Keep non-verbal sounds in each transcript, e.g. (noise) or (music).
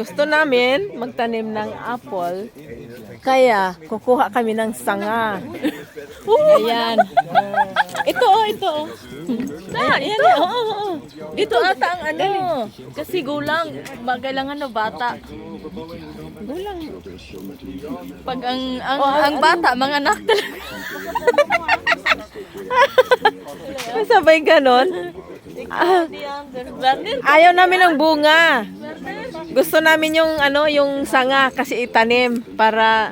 gusto namin magtanim ng apple. Kaya, kukuha kami ng sanga. Ayan. Ito, oh, ito. oh. Ah, ito. Oo, oo, oo. Ito ata ang ano. Kasi gulang. Ba, kailangan no bata. Gulang. Pag ang ang, Oh, ang bata, mga anak talaga. (laughs) Sabay ganon. Ayaw namin ng bunga. Gusto namin yung ano, yung sanga kasi itanim para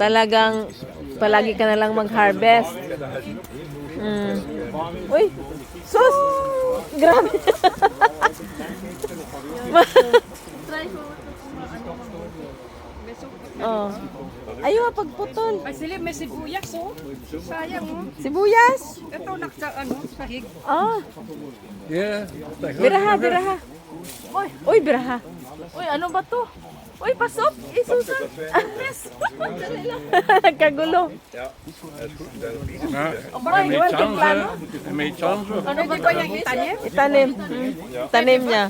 talagang palagi ka na lang mag-harvest. Mm. Uy, sus! Grabe. (laughs) oh. Ayaw, pagputol. Ay, sila may sibuyas, oh. Sayang, oh. Sibuyas. Ito, naksa, ano, sahig. Ah, Yeah, biraha, biraha. Uy, uy, biraha. Uy, ano ba to? Uy, pasok! Isusan! Yes! (laughs) Nagkagulo. Ja, Abay, may wala kang plano. chance. May chance. Ano ba to? Yung itanim? Itanim. Tanim niya.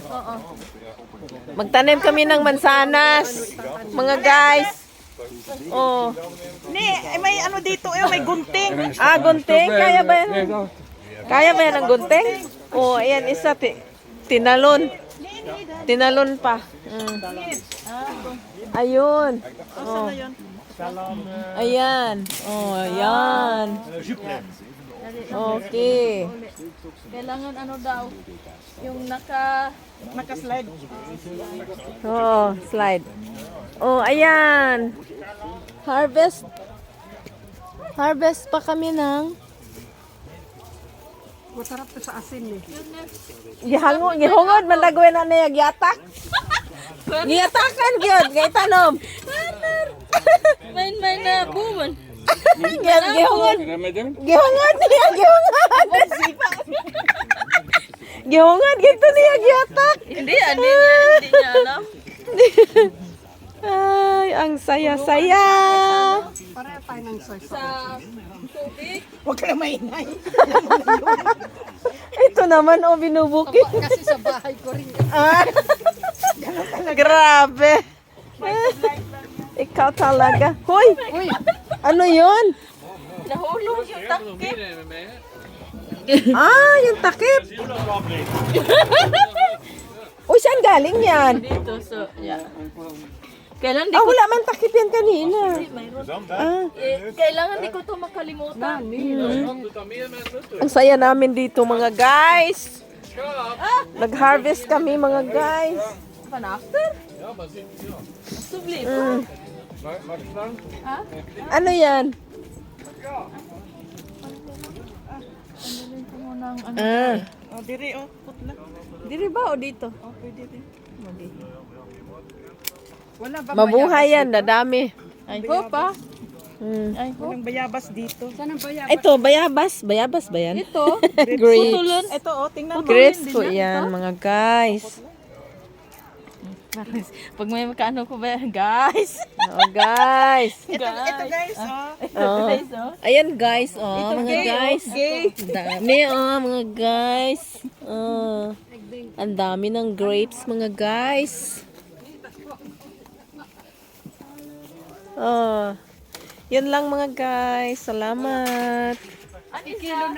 Magtanim kami ng mansanas. Mga guys. Oh. Ni, eh, may ano dito, eh, may gunting. Ah, gunting. Kaya ba yan? Kaya ba yan ang gunting? Oh, ayan isa. Ti tinalon. Tinalon pa. Mm. Ayun. Oh. Ayan. Oh, ayan. Okay. Kailangan ano daw? Yung naka... Nakaslide. Oh, slide. Oh, ayan. Harvest. Harvest pa kami ng Masarap to sa asin, eh. gihango gihungod man dagway na niya giatak. Giatakan gyud, gay tanom. Main, main na buman. (laughs) Gihungod. Gihungod. Niya, gihungod. Gihungod gito niya giatak. Hindi, hindi niya, hindi niya alam. (laughs) Ay, ang saya-saya. Para tayo ng soy. Sa tubig. Huwag ka na maingay. (laughs) Ito naman oh binubuki. Kasi sa bahay ko rin. (laughs) Ah. Grabe. Ikaw talaga. Hoy, Uy, ano 'yon? Nahulog yung takip. Ah, yung takip. (laughs) Uy, saan galing yan? Dito, so, yeah. Kailan di Ah, ko, wala man takip yan kanina. Ah, Eh, kailangan di ko to makalimutan. ang saya namin dito mga guys. Nag-harvest kami mga guys. Pan after? Subli. Mm. Ano yan? Andalin ko muna ang ano. Ah, oh, diri, oh. Putla. diri ba o dito? Oh, pwede din. Wala ba Mabuhay yan, dadami. I hope ah. Mm. I hope. Walang bayabas dito. Saan ang bayabas? Ito, bayabas. Bayabas ba yan? Ito. (laughs) Grapes. Ito, oh, tingnan mo. Grapes po yan, mga guys. Pag may makaano ko ba, guys. Oh, guys. (laughs) Ito, ito guys, oh. Oh. Guys, oh. Ayan guys, oh, mga gay, oh, guys. gay. Dami oh, mga guys. Oh. Ang dami ng grapes, mga guys. Oh. Yun lang mga guys. Salamat. Na?